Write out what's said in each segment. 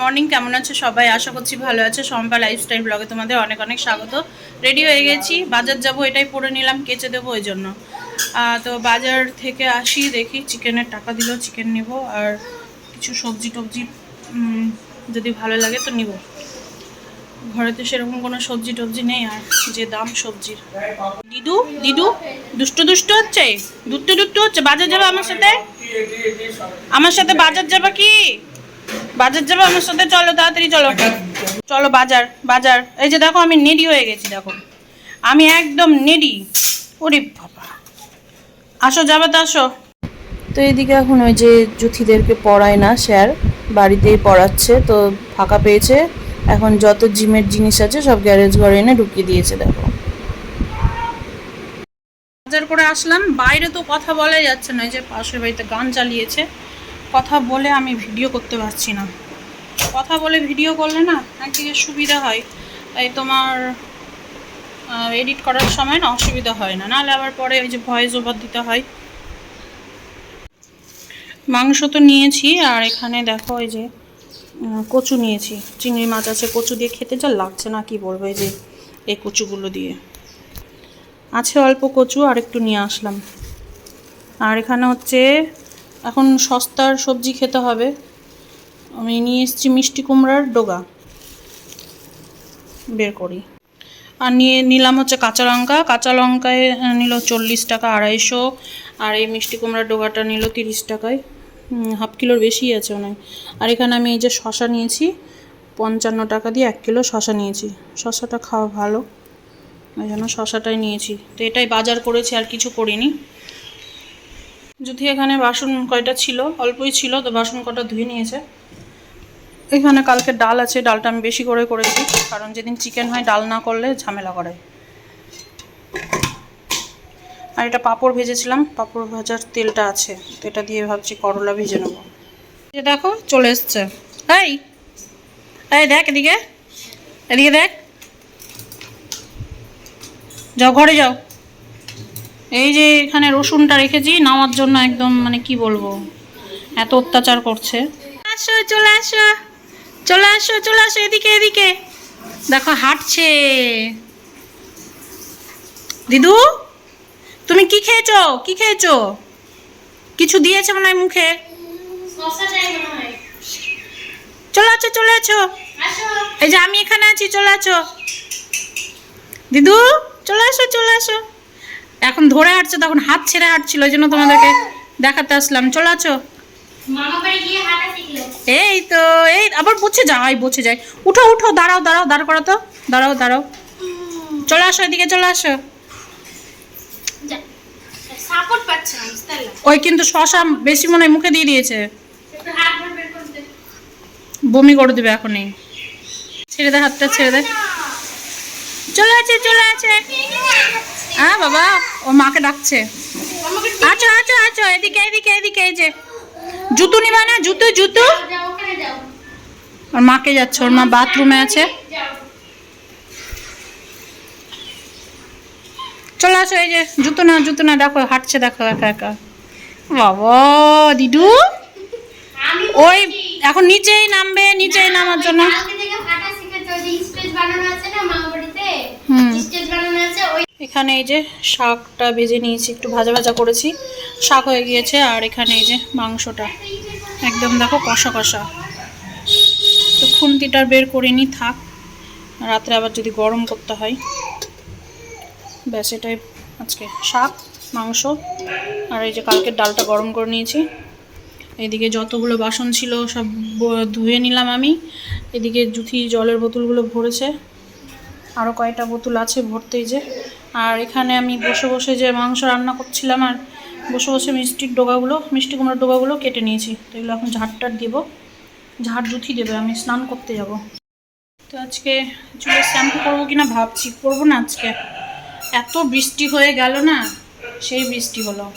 Morning কেমন আছো সবাই? আশা করছি ভালো আছে। সম্পা লাইফস্টাইল ব্লগে তোমাদের অনেক অনেক স্বাগত। রেডি হয়ে গেছি। বাজার যাব, এটাই পরে নিলাম, কেচে দেবো ওই জন্য। তো বাজার থেকে আসি, দেখি চিকেনের টাকা দিল, চিকেন নিব, আর কিছু সবজি টবজি যদি ভালো লাগে তো নিব। ঘরে তো সেরকম কোনো সবজি টবজি নেই, আর যে দাম সবজির। দিদু দিদু, দুষ্টু দুষ্টু হচ্ছে? দুষ্টু দুষ্টু হচ্ছে? বাজার যাবে আমার সাথে? আমার সাথে বাজার যাবে কি? বাজার যাবে আমার সাথে চলো তাড়াতাড়ি চলো। চলো বাজার বাজার। এই যে দেখো আমি নেডি হয়ে গেছি দেখো। আমি একদম নেডি ওরে বাবা। আসো যাবে তো আসো। তো এইদিকে এখন ওই যে জুথিদেরকে পড়ায় না স্যার বাড়িতেই পড়াচ্ছে তো ফাঁকা পেয়েছে। এখন যত জিমের জিনিস আছে সব গ্যারেজ ঘরে এনে ঢুকিয়ে দিয়েছে দেখো। বাজার করে আসলাম বাইরে তো কথা বলাই যাচ্ছে না এই যে পাশের বাড়িতে গান চালিয়েছে। কথা বলে আমি ভিডিও করতে পারছি না। কথা বলে ভিডিও করলে না একদিকে সুবিধা হয় এই তোমার এডিট করার সময় না অসুবিধা হয় না। নাহলে আবার পরে ওই যে ভয়েস ওভার দিতে হয়। মাংস তো নিয়েছি আর এখানে দেখো এই যে কচু নিয়েছি। চিংড়ি মাছ আছে, কচু দিয়ে খেতে যা লাগছে না, কি বলব এই যে, এই কচুগুলো দিয়ে। আছে অল্প কচু আর একটু নিয়ে আসলাম। আর এখানে হচ্ছে এখন সস্তার সবজি খেতে হবে। আমি নিয়ে এসেছি মিষ্টি কুমড়ার ডোগা। বের করি। আর নিয়ে নিলাম হচ্ছে কাঁচা লঙ্কা। কাঁচা লঙ্কায় নিল চল্লিশ টাকা আড়াইশো। আর এই মিষ্টি কুমড়ার ডোগাটা নিল তিরিশ টাকায়। হাফ কিলোর বেশি আছে অনেক। আর এখানে আমি এই যে শশা নিয়েছি, পঞ্চান্ন টাকা দিয়ে এক কিলো শশা নিয়েছি। শশাটা খাওয়া ভালো। ওই জন্য শশাটাই নিয়েছি। তো এটাই বাজার করেছি, আর কিছু করিনি। যদি এখানে বাসন কয়টা ছিল? অল্পই ছিল, তো বাসন কটা ধুয়ে নিয়েছে। এখানে কালকে ডাল আছে, ডালটা আমি বেশি করে করেছি, কারণ যেদিন চিকেন হয়, ডাল না করলে ঝামেলা করে। আর এটা পাঁপড় ভেজেছিলাম, পাঁপড় ভাজার তেলটা আছে, তো এটা দিয়ে ভাবছি করলা ভেজে নেব। যে দেখো, চলে এসছে। এই এই দেখ এদিকে এদিকে দেখ। যাও, ঘরে যাও। এই যে এখানে রসুনটা রেখেছি নামার জন্য একদম মানে কি বলব এত অত্যাচার করছে। আসো চলে আসো চলে আসো চলে আসো এদিকে এদিকে। দেখো হাঁটছে। দিদু তুমি কি খেয়েছো? কি খেয়েছো? কিছু দিয়েছে মনে হয় মুখে? চলে আছো চলে আছো এই যে আমি এখানে আছি চলে আছো দিদু চলে আসো চলে আসো। এখন ধরে হাঁটছে তখন হাত ছেড়ে হাঁটছিল ওই জন্য তোমাদেরকে দেখাতে আসলাম। চলে আছো? এই তো এই আবার বসে যাই বসে যাই। উঠো উঠো দাঁড়াও দাঁড়াও দাঁড় করো তো। দাঁড়াও দাঁড়াও। চলে আসো এদিকে চলে আসো। ওই কিন্তু শশা বেশি মনে হয় মুখে দিয়ে দিয়েছে। বমি করে দেবে এখনই। ছেড়ে দে হাতটা ছেড়ে দে। চলে আছে চলে আছে। হ্যাঁ বাবা ও মাকে ডাকছে। আচ্ছা আচ্ছা আচ্ছা এদিকে এদিকে এদিকে, এই যে। জুতো নিবা না, জুতো জুতো। ওর মাকে যাচ্ছে, ওর মা বাথরুমে আছে। চলে আসো, এই যে, জুতো না জুতো না দেখো, হাঁটছে, দেখো, একা একা। বাবা, দিদু। ওই, এখন নিচেই নামবে, নিচেই নামার জন্য না মামা বাড়িতে হুম। স্টেজ বানানো আছে ওই এখানে এই যে শাকটা ভেজে নিয়েছি, একটু ভাজা ভাজা করেছি। শাক হয়ে গিয়েছে আর এখানে এই যে মাংসটা। একদম দেখো কষা কষা। তো খুন্তিটা বের করিনি থাক। রাত্রে আবার যদি গরম করতে হয়। ব্যাস, এটাই আজকে শাক, মাংস। আর এই যে কালকের ডালটা গরম করে নিয়েছি। এদিকে যতগুলো বাসন ছিল সব ধুয়ে নিলাম আমি। এদিকে জুথি জলের বোতলগুলো ভরেছে। আরও কয়েকটা বোতল আছে ভরতেই যে। আর এখানে আমি বসে বসে যে মাংস রান্না করছিলাম আর বসে বসে মিষ্টির ডোগাগুলো, মিষ্টি কুমড়োর ডোগাগুলো কেটে নিয়েছি। তো এগুলো এখন ঝাড়টার দেবো। ঝাড় জুথি দেবে, আমি স্নান করতে যাব। তো আজকে চুলে শ্যাম্পু করব কি না ভাবছি, করব না আজকে। এত বৃষ্টি হয়ে গেল না, সেই বৃষ্টি হলো।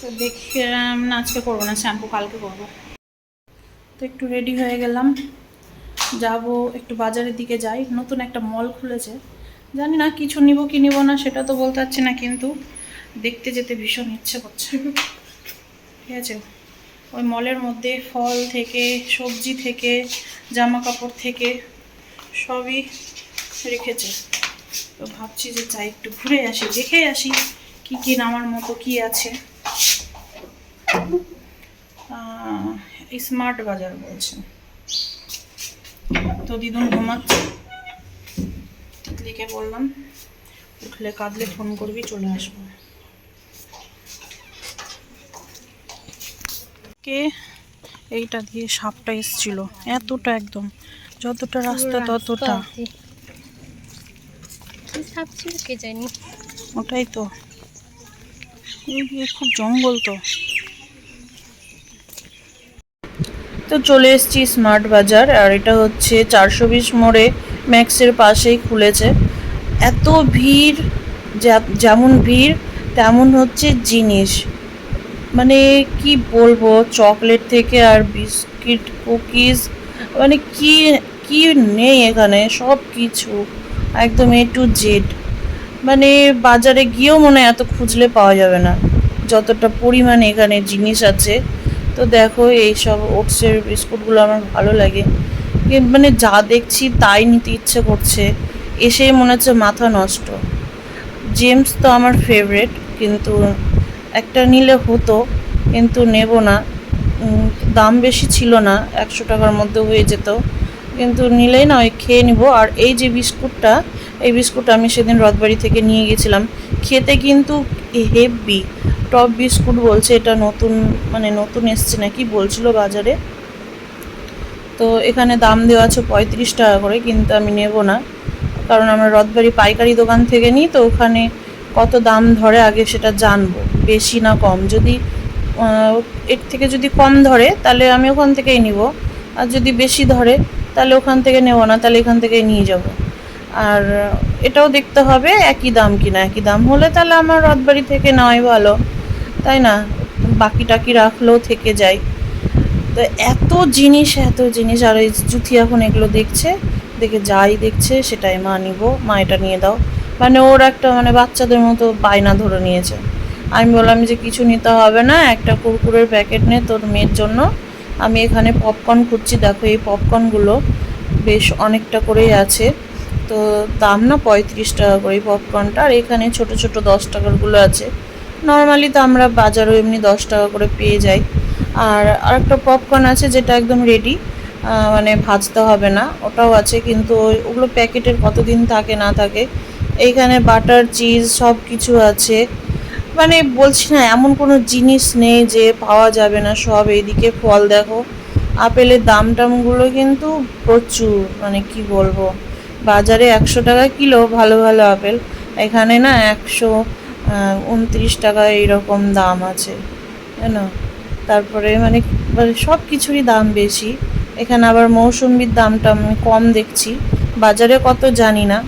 তো দেখে না, আজকে করব না, শ্যাম্পু কালকে করব। তো একটু রেডি হয়ে গেলাম। যাব একটু বাজারের দিকে যাই। নতুন একটা মল খুলেছে। জানি না কিছু নিব কি নিব না, সেটা তো বলতে পারছি না, কিন্তু দেখতে যেতে ভীষণ ইচ্ছে করছে। ঠিক আছে? ওই মলের মধ্যে ফল থেকে, সবজি থেকে জামা কাপড় থেকে সবই রেখেছে। তো ভাবছি যে চাই একটু ঘুরে আসি, দেখে আসি কি কি নামার মতো কি আছে। স্মার্ট বাজার বলছে। তো দিদুন ঘুমাচ্ছে। তিতলিকে বললাম উঠলে কাঁদলে ফোন করবি চলে আসব। কে? এইটা দিয়ে সাপটা এসছিল। এতটা একদম। যতটা রাস্তা ততটা। সাপ ছিল কে জানি। ওটাই তো। খুব জঙ্গল তো। তো চলে এসেছি স্মার্ট বাজার আর এটা হচ্ছে চারশো বিশ মোড়ে ম্যাক্সের পাশেই খুলেছে। এত ভিড় যেমন ভিড়, তেমন হচ্ছে জিনিস। মানে কি বলব, চকলেট থেকে আর বিস্কিট, কুকিজ মানে কি কি নেই এখানে সব কিছু একদম এ টু জেড মানে বাজারে গিয়েও মনে এত খুঁজলে পাওয়া যাবে না। যতটা পরিমাণে এখানে জিনিস আছে। তো দেখো এই সব ওটসের বিস্কুটগুলো আমার ভালো লাগে। মানে যা দেখছি তাই নিতে ইচ্ছে করছে। এসে মনে হচ্ছে মাথা নষ্ট। জেমস তো আমার ফেভারেট কিন্তু একটা নিলে হতো, কিন্তু নেব না। দাম বেশি ছিল না, একশো টাকার মধ্যে হয়ে যেত। কিন্তু নিলেই না, ওই খেয়ে নিব। আর এই যে বিস্কুটটা, এই বিস্কুট আমি সেদিন রথবাড়ি থেকে নিয়ে গেছিলাম। খেতে কিন্তু হেভি টপ বিস্কুট বলছে, এটা নতুন মানে নতুন এসছে নাকি বলছিল বাজারে? তো এখানে দাম দেওয়া আছে পঁয়ত্রিশ টাকা করে, কিন্তু আমি নেব না। কারণ আমরা রথবাড়ি পাইকারি দোকান থেকে নিই, তো ওখানে কত দাম ধরে আগে সেটা জানব, বেশি না কম। যদি এর থেকে যদি কম ধরে, তাহলে আমি ওখান থেকেই নিব। আর যদি বেশি ধরে, তাহলে ওখান থেকে নেব না, তাহলে এখান থেকেই নিয়ে যাব। আর এটাও দেখতে হবে একই দাম কিনা, একই দাম হলে তাহলে আমার রথবাড়ি থেকে নেওয়াই ভালো। তাই না? বাকি টাকি রাখলেও থেকে যায়। তো এত জিনিস এত জিনিস, আর এই জুথি এখন এগুলো দেখছে, দেখে যাই দেখছে, সেটাই মা নিব, মা এটা নিয়ে দাও। মানে ওর একটা মানে বাচ্চাদের মতো বায়না ধরে নিয়েছে। আমি বললাম যে কিছু নিতে হবে না, একটা কুরকুরের প্যাকেট নে তোর মেয়ের জন্য। আমি এখানে পপকর্ন খুঁজছি, দেখো এই পপকর্নগুলো বেশ অনেকটা করেই আছে। তো দাম না পঁয়ত্রিশ টাকা করে পপকর্নটা আর এখানে ছোট ছোট দশ টাকারগুলো আছে। নর্মালি তো আমরা বাজারও এমনি দশ টাকা করে পেয়ে যাই। আর আরেকটা পপকর্ন আছে যেটা একদম রেডি মানে ভাজতে হবে না, ওটাও আছে কিন্তু ওগুলো প্যাকেটের কতদিন থাকে না থাকে। এইখানে বাটার চিজ সব কিছু আছে। মানে বলছি না, এমন কোনো জিনিস নেই যে পাওয়া যাবে না সব। এইদিকে ফল দেখো, আপেলের দাম টামগুলো কিন্তু প্রচুর মানে কি বলব। বাজারে একশো টাকা কিলো ভালো ভালো আপেল, এখানে না একশো উনত্রিশ টাকা এইরকম দাম আছে জানো তারপরে মানে মানে সব কিছুরই দাম বেশি। এখানে আবার মৌসুম্বির দামটা আমি কম দেখছি। বাজারে কত জানি না।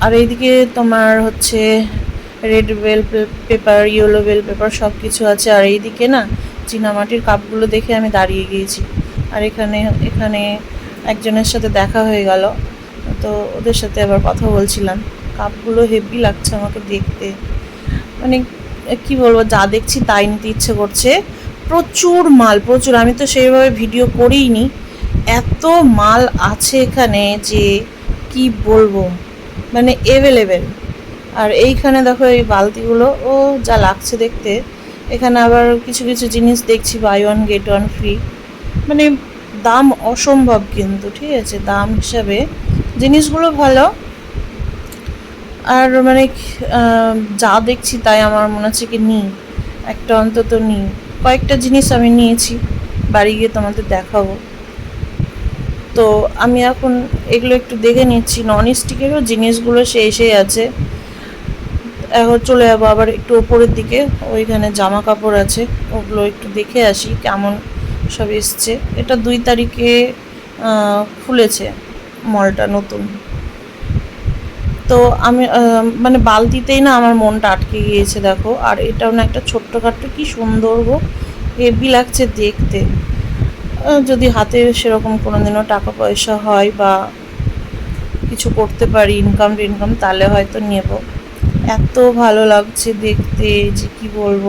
আর এইদিকে তোমার হচ্ছে red bell pepper yellow bell pepper সব কিছু আছে। আর এইদিকে না চীনামাটির কাপগুলো দেখে আমি দাঁড়িয়ে গিয়েছি। আর এখানে এখানে একজনের সাথে দেখা হয়ে গেল। তো ওদের সাথে আবার কথা বলছিলাম। কাপগুলো হেভি লাগছে আমাকে দেখতে। মানে কি বলব, যা দেখছি তাই নিতে ইচ্ছে করছে। প্রচুর মাল, প্রচুর। আমি তো সেইভাবে ভিডিও করিনি এত মাল আছে এখানে যে কি বলব? মানে এভেলেবেল আর এইখানে দেখো এই বালতিগুলো, ও যা লাগছে দেখতে। এখানে আবার কিছু কিছু জিনিস দেখছি buy one get one free মানে দাম অসম্ভব কিন্তু, ঠিক আছে? দাম হিসাবে। জিনিসগুলো ভালো। আর মানে যা দেখছি তাই আমার মনে হচ্ছে কি নিই, একটা অন্তত নিই। কয়েকটা জিনিস আমি নিয়েছি, বাড়ি গিয়ে তোমাদের দেখাবো। তো আমি এখন এগুলো একটু দেখে নিচ্ছি নন স্টিকেরও জিনিসগুলো সেই সেই আছে। এখন চলে যাব আবার একটু ওপরের দিকে, ওইখানে জামা কাপড় আছে, ওগুলো একটু দেখে আসি কেমন সব এসছে। এটা দুই তারিখে খুলেছে মলটা নতুন। তো আমি মানে বালতিতেই না আমার মনটা আটকে গিয়েছে, দেখো। আর এটাও না একটা ছোট্টখাট্ট, কি সুন্দর গো। হেভি লাগছে দেখতে। যদি হাতে সেরকম কোনোদিনও টাকা পয়সা হয় বা কিছু করতে পারি ইনকাম টিনকাম তাহলে হয়তো নেব। এত ভালো লাগছে দেখতে, যে কি বলব?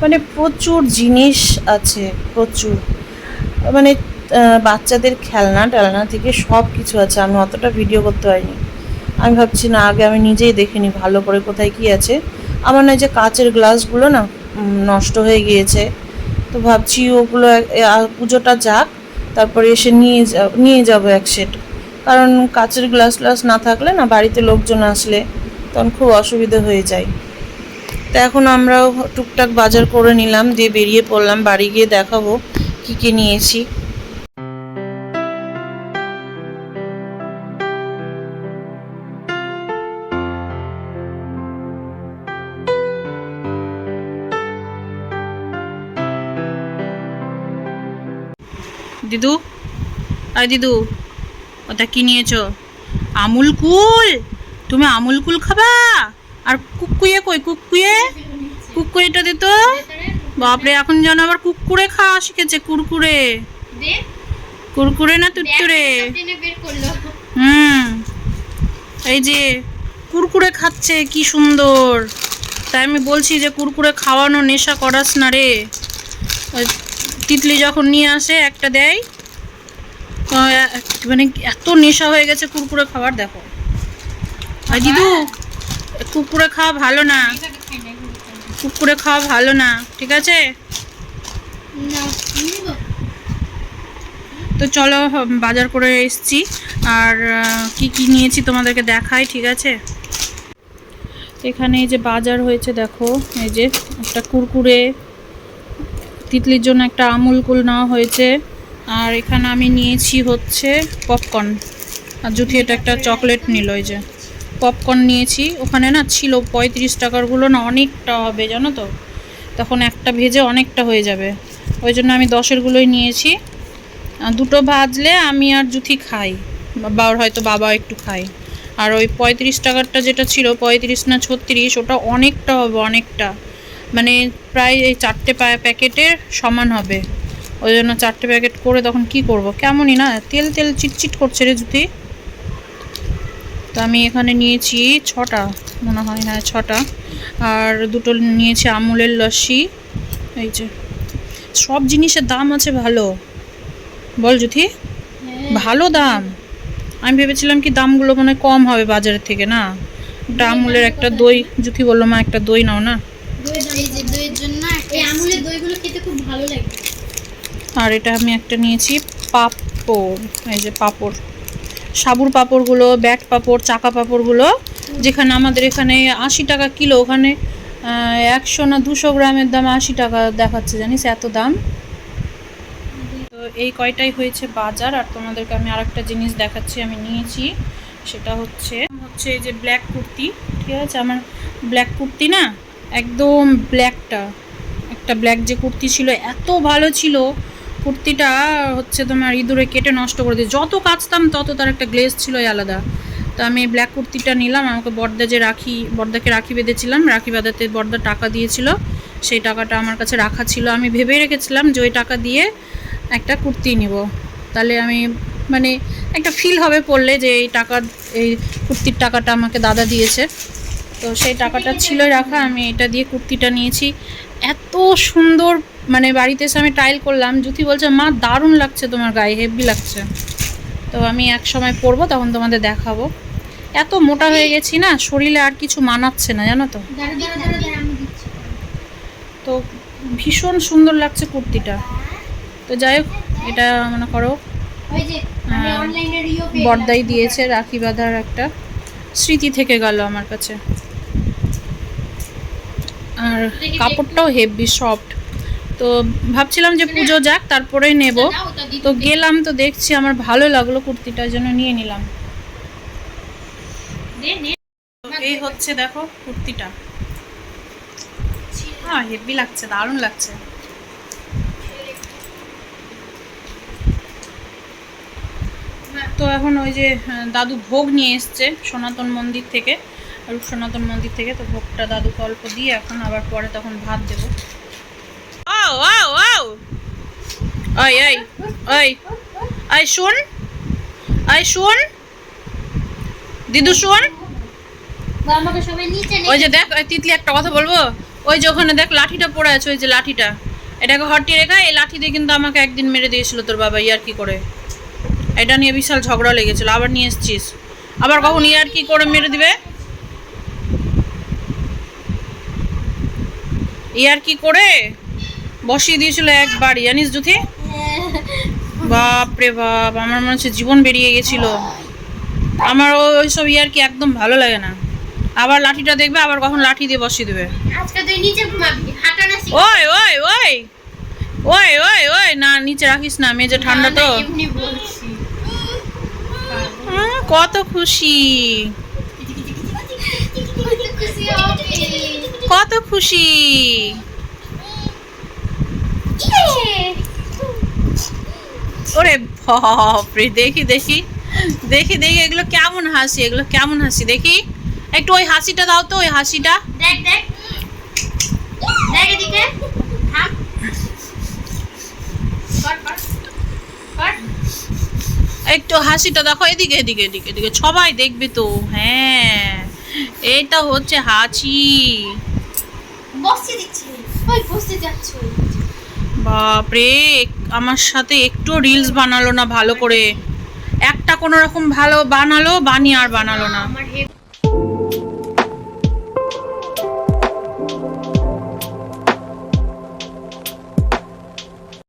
মানে প্রচুর জিনিস আছে, প্রচুর। মানে বাচ্চাদের খেলনা টেলনা থেকে সব কিছু আছে। আমি অতটা ভিডিও করতে পারিনি। আমি ভাবছি, না, আগে আমি নিজেই দেখে নিই ভালো করে কোথায় কি আছে। আমার না যে কাচের গ্লাসগুলো না নষ্ট হয়ে গিয়েছে। তো ভাবছি ওগুলো পুজোটা যাক, তারপরে এসে নিয়ে যা- নিয়ে যাব এক সেট। কারণ কাচের গ্লাস গ্লাস না থাকলে না বাড়িতে লোকজন আসলে তখন খুব অসুবিধা হয়ে যায়। তো এখন আমরাও টুকটাক বাজার করে নিলাম, দিয়ে বেরিয়ে পড়লাম। বাড়ি গিয়ে দেখাবো কী কী নিয়েছি। দিদু? আয় দিদু ওটা কি নিয়েছো? আমুল কুল? তুমি আমুল কুল খাবা? আর কুকুয়ে কই? কুকুয়ে কুকুয়েটা দে তো। বাপরে এখন যেন আবার কুকুরে খাওয়া শিখেছে কুরকুরে। কুরকুরে না করল। হুম। এই যে কুরকুরে খাচ্ছে কি সুন্দর। তাই আমি বলছি যে কুরকুরে খাওয়ানো নেশা করাস না রে। তিতলি যখন নিয়ে আসে, একটা দেয়। মানে এত নেশা হয়ে গেছে কুরকুরে খাবার দেখো। আর দিদু কুকুরে খাওয়া ভালো না। কুকুরে খাওয়া ভালো না, ঠিক আছে? তো চলো বাজার করে এসছি। আর কি কি নিয়েছি তোমাদেরকে দেখাই, ঠিক আছে? এখানে এই যে বাজার হয়েছে, দেখো, এই যে একটা কুরকুরে তিতলির জন্য একটা আমুল কুল নেওয়া হয়েছে। আর এখানে আমি নিয়েছি হচ্ছে পপকর্ন আর জুথি এটা একটা চকলেট নিল ওই যে। পপকর্ন নিয়েছি। ওখানে না ছিল পঁয়ত্রিশ টাকারগুলো না অনেকটা হবে, জানো তো? তখন একটা ভেজে অনেকটা হয়ে যাবে। ওই জন্য আমি দশেরগুলোই নিয়েছি। দুটো ভাজলে আমি আর জুথি খাই। বা ওর হয়তো বাবা একটু খাই আর ওই পঁয়ত্রিশ টাকারটা যেটা ছিল, পঁয়ত্রিশ না ছত্রিশ, ওটা অনেকটা হবে, অনেকটা। মানে প্রায় এই চারটে প্যাকেটের সমান হবে। ওই জন্য চারটে প্যাকেট করে তখন কি করব? কেমনই না তেল তেল চিটচিট করছে রে জুতি। তো আমি এখানে নিয়েছি ছটা মনে হয় হ্যাঁ ছটা। আর দুটো নিয়েছি আমুলের লস্যি। এই যে সব জিনিসের দাম আছে ভালো। বল জুথি ভালো দাম। আমি ভেবেছিলাম কি দামগুলো মানে কম হবে বাজারের থেকে না? ওটা আমুলের একটা দই জুথি বলল মা একটা দই নাও না এই যে দইয়ের জন্য এই আমুলের দইগুলো আর এটা আমি একটা নিয়েছি পাপড়, এই যে পাপড়। সাবুর পাপড়গুলো, ব্যাট পাপড়, চাকা পাপড়গুলো, যেখানে আমাদের এখানে আশি টাকা কিলো, ওখানে একশো না দুশো গ্রামের দাম আশি টাকা দেখাচ্ছে, জানিস এত দাম? তো এই কয়টাই হয়েছে বাজার, আর তোমাদেরকে আমি আরেকটা জিনিস দেখাচ্ছি, আমি নিয়েছি। সেটা হচ্ছে হচ্ছে এই যে ব্ল্যাক কুর্তি, ঠিক আছে? আমার ব্ল্যাক কুর্তি না, একদম ব্ল্যাকটা। একটা ব্ল্যাক যে কুর্তি ছিল, এত ভালো ছিল। কুর্তিটা হচ্ছে তোমার ইঁদুরে কেটে নষ্ট করে দিয়ে যত কাচতাম, তত তার একটা গ্লেজ ছিল আলাদা। তো আমি ব্ল্যাক কুর্তিটা নিলাম, আমাকে বর্দা যে রাখি, বর্দাকে রাখি বেঁধেছিলাম, রাখি বাঁধাতে বর্দা টাকা দিয়েছিল। সেই টাকাটা আমার কাছে রাখা ছিল। আমি ভেবে রেখেছিলাম যে ওই টাকা দিয়ে একটা কুর্তি নিব। তাহলে আমি মানে একটা ফিল হবে পড়লে যে এই টাকা, এই কুর্তির টাকাটা আমাকে দাদা দিয়েছে। তো সেই টাকাটা ছিল রাখা, আমি এটা দিয়ে কুর্তিটা নিয়েছি। এত সুন্দর মানে বাড়িতে এসে আমি ট্রায়াল করলাম। জুথি বলছে মা দারুণ লাগছে তোমার গায়ে হেভি লাগছে। তো আমি এক সময় পরবো তখন তোমাদের দেখাবো। এত মোটা হয়ে গেছি না শরীরে আর কিছু মানাচ্ছে না জানো তো? তো ভীষণ সুন্দর লাগছে কুর্তিটা। তো যাই হোক এটা মনে করো ওই যে আমি অনলাইনে রিও পেয়ে বর্দাই দিয়েছে রাখি বাঁধার একটা। স্মৃতি থেকে গেল আমার কাছে। আর কাপড়টাও হেভি সফট তো ভাবছিলাম যে পুজো যাক তারপরেই নেব। দিতে তো গেলাম তো দেখছি আমার ভালো লাগল কুর্তিটার জন্য নিয়ে নিলাম। এই হচ্ছে দেখো কুর্তিটা। হ্যাঁ হেভি লাগছে দারুণ লাগছে। তো এখন ওই যে দাদু ভোগ নিয়ে এসছে সনাতন মন্দির থেকে। আর সনাতন মন্দির থেকে তো ভোগটা দাদুকে অল্প দিয়ে এখন আবার পরে তখন ভাত দেবো। ও শোন শোন। দিদু ওই যে দেখ তিতলি একটা কথা বলব? ওই যে ওখানে দেখ, লাঠিটা আছে, ওই যে লাঠিটা। এটাকে এই লাঠি দিয়ে কিন্তু আমাকে একদিন মেরে দিয়েছিল তোর বাবা, ইয়ার কি করে? এটা নিয়ে বিশাল ঝগড়া লেগেছিল, আবার নিয়ে এসছিস। আবার কখন ইয়ার কি করে মেরে দিবে? ইয়ার কি করে? বসিয়ে দিয়েছিল একবার জানিস জুথি? বাপ রে বাপ আমার মনে হচ্ছে জীবন বেরিয়ে গেছিল। আমার ও- ওইসব ইয়ার কি একদম ভালো লাগে না। আবার লাঠিটা দেখবে আবার কখন লাঠি দিয়ে বসিয়ে দেবে। আজকে তুই নিচে ঘুমাবি হাঁটা না ওই ওই ওই ওই ওই ওই না নিচে রাখিস না মেজে ঠান্ডা তো। কত খুশি। খুশি কত খুশি! ওরে বাপরে দেখি দেখি। দেখি দেখি এগুলো কেমন হাসি এগুলো কেমন হাসি দেখি। একটু ওই হাসিটা দাও তো ওই হাসিটা। দেখ দেখ। এদিকে। একটু হাসিটা দেখো এদিকে এদিকে এদিকে এদিকে। সবাই দেখবে তো হ্যাঁ। এটা হচ্ছে হাসি। বসতে দিচ্ছি। ওই বসতে যাচ্ছ। বাপরে আমার সাথে একটু রিলস বানালো না ভালো করে। একটা কোনো রকম ভালো বানালো বানিয়ে আর বানালো না। আমার